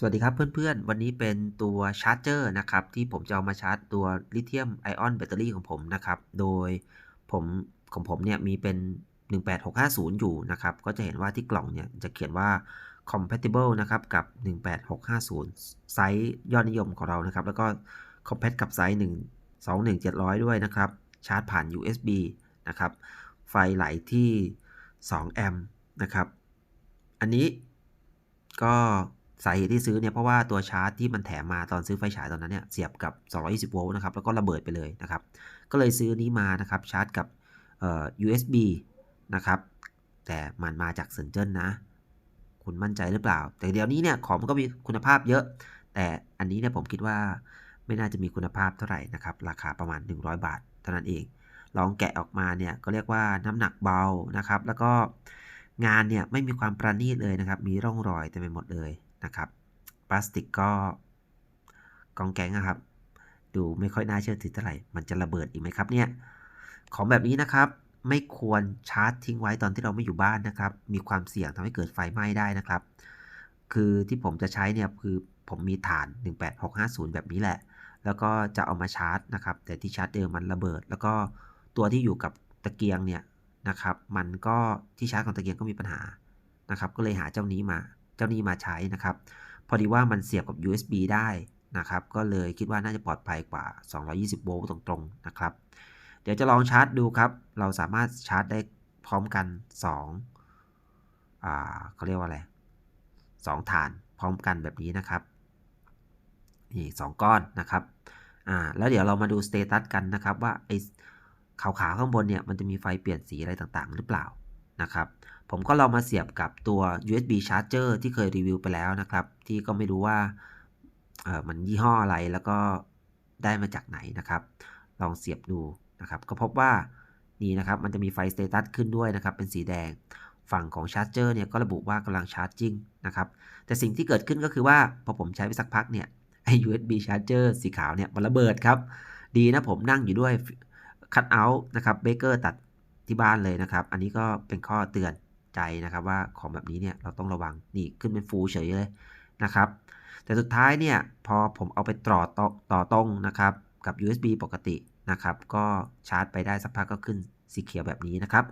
สวัสดีครับเพื่อนๆ วันนี้เป็นตัวชาร์จเจอร์นะครับ ที่ผมจะเอามาชาร์จตัวลิเธียมไอออนแบตเตอรี่ของผมนะครับ โดยผมของผมเนี่ยมีเป็น 18650 อยู่นะครับ ก็จะเห็นว่าที่กล่องเนี่ยจะเขียนว่า compatible นะครับ กับ 18650 ไซส์ยอดนิยมของเรานะครับ แล้วก็ compatible กับไซส์ 1 21700 ด้วยนะครับ ชาร์จผ่าน USB นะครับ ไฟไหลที่2แอมป์นะครับ อันนี้ก็ สาเหตุที่ซื้อเนี่ยเพราะว่าตัวชาร์จที่มันแถมมาตอนซื้อไฟฉายตอนนั้นเนี่ยเสียบกับ 220 โวลต์นะครับแล้วก็ระเบิดไปเลยนะครับ ก็เลยซื้อนี้มานะครับชาร์จกับ USB นะครับแต่มันมาจากเซนเจิ้นนะ คุณมั่นใจหรือเปล่า แต่เดี๋ยวนี้เนี่ยของมันก็มีคุณภาพเยอะ แต่อันนี้เนี่ยผมคิดว่าไม่น่าจะมีคุณภาพเท่าไหร่นะครับ ราคาประมาณ 100 บาท เท่านั้นเอง ลองแกะออกมาเนี่ยก็เรียกว่าน้ำหนักเบานะครับ แล้วก็งานเนี่ยไม่มีความประณีตเลยนะครับ มีร่องรอยเต็มไปหมดเลย นะครับพลาสติกก็กองแกงนะครับ ดูไม่ค่อยน่าเชื่อถือเท่าไหร่ มันจะระเบิดอีกไหมครับเนี่ย ของแบบนี้นะครับไม่ควรชาร์จทิ้งไว้ตอนที่เราไม่อยู่บ้านนะครับ มีความเสี่ยงทำให้เกิดไฟไหม้ได้นะครับ คือที่ผมจะใช้เนี่ยคือผมมีฐาน 18650 แบบนี้แหละ แล้วก็จะเอามาชาร์จนะครับ แต่ที่ชาร์จเดิมมันระเบิด แล้วก็ตัวที่อยู่กับตะเกียงเนี่ยนะครับ มันก็ที่ชาร์จของตะเกียงก็มีปัญหานะครับ ก็เลยหาเจ้านี้มา เจ้านี้มาใช้นะครับ พอดีว่ามันเสียบกับ USB ได้นะครับ ก็เลยคิดว่าน่าจะปลอดภัยกว่า 220 โวลต์ตรงๆนะครับ เดี๋ยวจะลองชาร์จดูครับ เราสามารถชาร์จได้พร้อมกัน2อ่าเขาเรียกว่าอะไร2ฐานพร้อมกันแบบนี้นะครับ นี่สก้อนนะครับ อ่า แล้วเดี๋ยวเรามาดูสเตตัสกันนะครับว่าไอ้ขาวๆข้างบนเนี่ยมันจะมีไฟเปลี่ยนสีอะไรต่างๆ หรือเปล่า นะครับผมก็ลองมาเสียบกับตัว USB charger ที่เคยรีวิวไปแล้วนะครับ ที่ก็ไม่รู้ว่าเออมันยี่ห้ออะไรแล้วก็ได้มาจากไหนนะครับ ลองเสียบดูนะครับ ก็พบว่านี่นะครับมันจะมีไฟสเตตัสขึ้นด้วยนะครับ เป็นสีแดงฝั่งของชาร์จเจอร์เนี่ยก็ระบุว่ากำลังชาร์จจริงนะครับ แต่สิ่งที่เกิดขึ้นก็คือว่าพอผมใช้ไปสักพักเนี่ยไอ้ USB charger สีขาวเนี่ยมันระเบิดครับ ดีนะผมนั่งอยู่ด้วยคัตเอาท์นะครับเบเกอร์ตัด ที่บ้านเลยนะครับ อันนี้ก็เป็นข้อเตือนใจนะครับ ว่าของแบบนี้เนี่ยเราต้องระวังนี่ขึ้นเป็นฟูเฉยเลยนะครับ แต่สุดท้ายเนี่ยพอผมเอาไปต่อต่อตรงนะครับกับ USB ปกตินะครับ ก็ชาร์จไปได้สักพักก็ขึ้นสีเขียวแบบนี้นะครับ